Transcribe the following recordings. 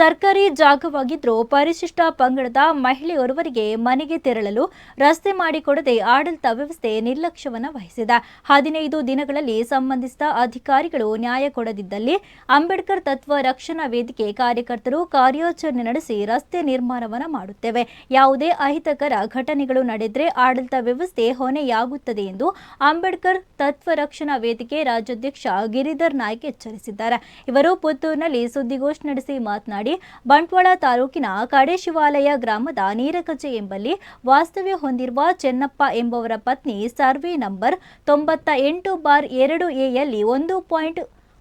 ಸರ್ಕಾರಿ ಜಾಗವಾಗಿದ್ದರೂ ಪರಿಶಿಷ್ಟ ಪಂಗಡದ ಮಹಿಳೆಯೊರ್ವರಿಗೆ ಮನೆಗೆ ತೆರಳಲು ರಸ್ತೆ ಮಾಡಿಕೊಡದೆ ಆಡಳಿತ ವ್ಯವಸ್ಥೆ ನಿರ್ಲಕ್ಷ್ಯವನ್ನು ವಹಿಸಿದೆ. ಹದಿನೈದು ದಿನಗಳಲ್ಲಿ ಸಂಬಂಧಿಸಿದ ಅಧಿಕಾರಿಗಳು ನ್ಯಾಯ ಕೊಡದಿದ್ದಲ್ಲಿ ಅಂಬೇಡ್ಕರ್ ತತ್ವ ರಕ್ಷಣಾ ವೇದಿಕೆ ಕಾರ್ಯಕರ್ತರು ಕಾರ್ಯಾಚರಣೆ ನಡೆಸಿ ರಸ್ತೆ ನಿರ್ಮಾಣವನ್ನು ಮಾಡುತ್ತೇವೆ. ಯಾವುದೇ ಅಹಿತಕರ ಘಟನೆಗಳು ನಡೆದರೆ ಆಡಳಿತ ವ್ಯವಸ್ಥೆ ಹೊಣೆಯಾಗುತ್ತದೆ ಎಂದು ಅಂಬೇಡ್ಕರ್ ತತ್ವ ರಕ್ಷಣಾ ವೇದಿಕೆ ರಾಜ್ಯಾಧ್ಯಕ್ಷ ಗಿರಿಧರ್ ನಾಯ್ಕ್ ಎಚ್ಚರಿಸಿದ್ದಾರೆ. ಇವರು ಪುತ್ತೂರಿನಲ್ಲಿ ಸುದ್ದಿಗೋಷ್ಠಿ ನಡೆಸಿ ಮಾತನಾಡಿ ಬಂಟ್ವಾಳ ತಾಲೂಕಿನ ಕಡೇಶಿವಾಲಯ ಗ್ರಾಮದ ನೀರಕಜೆ ಎಂಬಲ್ಲಿ ವಾಸ್ತವ್ಯ ಹೊಂದಿರುವ ಚೆನ್ನಪ್ಪ ಎಂಬವರ ಪತ್ನಿ ಸರ್ವೆ ನಂಬರ್ ತೊಂಬತ್ತ ಎಂಟು ಬಾರ್ ಎರಡು ಎಯಲ್ಲಿ ಒಂದು ಪಾಯಿಂಟ್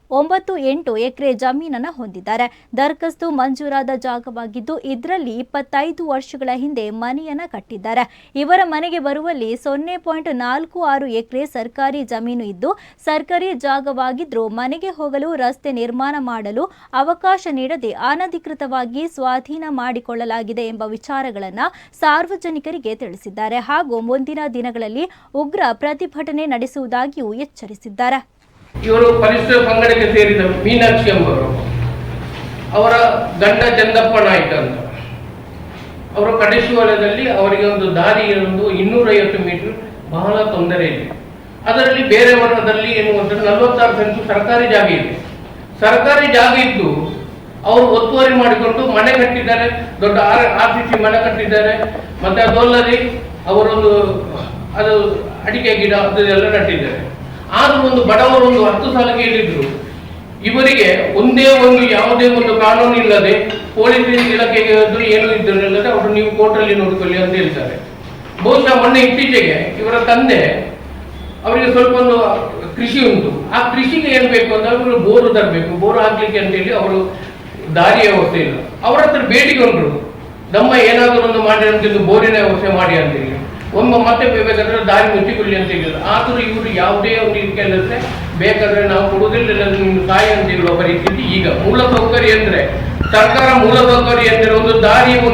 ಒಂಬತ್ತು ಎಂಟು ಎಕರೆ ಜಮೀನನ್ನು ಹೊಂದಿದ್ದಾರೆ. ದರ್ಖಸ್ತು ಮಂಜೂರಾದ ಜಾಗವಾಗಿದ್ದು, ಇದರಲ್ಲಿ ಇಪ್ಪತ್ತೈದು ವರ್ಷಗಳ ಹಿಂದೆ ಮನೆಯನ್ನ ಕಟ್ಟಿದ್ದಾರೆ. ಇವರ ಮನೆಗೆ ಬರುವಲ್ಲಿ ಸೊನ್ನೆ ಪಾಯಿಂಟ್ ನಾಲ್ಕು ಆರು ಎಕರೆ ಸರ್ಕಾರಿ ಜಮೀನು ಇದ್ದು, ಸರ್ಕಾರಿ ಜಾಗವಾಗಿದ್ದರೂ ಮನೆಗೆ ಹೋಗಲು, ರಸ್ತೆ ನಿರ್ಮಾಣ ಮಾಡಲು ಅವಕಾಶ ನೀಡದೆ ಅನಧಿಕೃತವಾಗಿ ಸ್ವಾಧೀನ ಮಾಡಿಕೊಳ್ಳಲಾಗಿದೆ ಎಂಬ ವಿಚಾರಗಳನ್ನು ಸಾರ್ವಜನಿಕರಿಗೆ ತಿಳಿಸಿದ್ದಾರೆ. ಹಾಗೂ ಮುಂದಿನ ದಿನಗಳಲ್ಲಿ ಉಗ್ರ ಪ್ರತಿಭಟನೆ ನಡೆಸುವುದಾಗಿಯೂ ಎಚ್ಚರಿಸಿದ್ದಾರೆ. ಇವರು ಪರಿಸರ ಪಂಗಡಕ್ಕೆ ಸೇರಿದ ಮೀನಾಕ್ಷಿ ಎಂಬರು ಅವರ ಗಂಡ ಚಂದಪ್ಪ ನಾಯ್ಕ ಅಂತ ಅವರು ಕಡೇಶ್ವರದಲ್ಲಿ ಅವರಿಗೆ ಒಂದು ದಾರಿ ಒಂದು ಇನ್ನೂರೈವತ್ತು ಮೀಟರ್ ಬಹಳ ತೊಂದರೆ ಇದೆ. ಅದರಲ್ಲಿ ಬೇರೆ ವರ್ಣದಲ್ಲಿ ಅಂದರೆ ನಲವತ್ತಾರು ಸೆಂಟು ಸರ್ಕಾರಿ ಜಾಗ ಇದೆ. ಸರ್ಕಾರಿ ಜಾಗ ಇದ್ದು ಅವರು ಒತ್ತುವರಿ ಮಾಡಿಕೊಂಡು ಮನೆ ಕಟ್ಟಿದ್ದಾರೆ, ದೊಡ್ಡ ಆರ್ ಆರ್ ಸಿ ಸಿ ಮನೆ ಕಟ್ಟಿದ್ದಾರೆ, ಮತ್ತೆ ಅದಲ್ಲದೆ ಅವರೊಂದು ಅದು ಅಡಿಕೆ ಗಿಡ ಅದೆಲ್ಲ ನಟ್ಟಿದ್ದಾರೆ. ಆದ್ರೂ ಒಂದು ಬಡವರು ಒಂದು ಹತ್ತು ಸಾಲ ಕೇಳಿದ್ರು ಇವರಿಗೆ ಒಂದೇ ಒಂದು ಯಾವುದೇ ಒಂದು ಕಾನೂನು ಇಲ್ಲದೆ ಪೊಲೀಸ್ ಇಲಾಖೆಗೆ ಏನೂ ಇಲ್ಲದೆ ಅವರು ನೀವು ಕೋರ್ಟಲ್ಲಿ ನೋಡಿಕೊಳ್ಳಿ ಅಂತ ಹೇಳ್ತಾರೆ. ಬಹುಶಃ ಮೊನ್ನೆ ಇತ್ತೀಚೆಗೆ ಇವರ ತಂದೆ ಅವರಿಗೆ ಸ್ವಲ್ಪ ಒಂದು ಕೃಷಿ ಉಂಟು. ಆ ಕೃಷಿಗೆ ಏನು ಬೇಕು ಅಂತ ಅವರು ಬೋರು ತರಬೇಕು. ಬೋರು ಹಾಕ್ಲಿಕ್ಕೆ ಅಂತೇಳಿ ಅವರು ದಾರಿಯ ವ್ಯವಸ್ಥೆ ಇಲ್ಲ. ಅವರ ಹತ್ರ ಉಂಟು. ನಮ್ಮ ಏನಾದರೂ ಒಂದು ಮಾಡಿ ಅಂತಿದ್ದು ಬೋರಿನ ವ್ಯವಸ್ಥೆ ಮಾಡಿ ಅಂತೇಳಿ ಒಮ್ಮೆ ಮತ್ತೆ ಬೇಕಾದ್ರೆ ದಾರಿ ಮುಚ್ಚಿಕೊಳ್ಳಿ ಅಂತ ಹೇಳಿದ್ರು. ಆದರೂ ಇವರು ಯಾವುದೇ ಒಂದು ಇದಕ್ಕೆ ಬೇಕಾದ್ರೆ ನಾವು ಕೊಡುವುದಿಲ್ಲ ನಿಮ್ಮ ತಾಯಿ ಅಂತ ಹೇಳುವ ಪರಿಸ್ಥಿತಿ ಈಗ. ಮೂಲ ಸೌಕರ್ಯ ಅಂದ್ರೆ, ಸರ್ಕಾರ ಮೂಲ ಸೌಕರ್ಯ ಅಂದ್ರೆ ಒಂದು ದಾರಿ ಒಂದು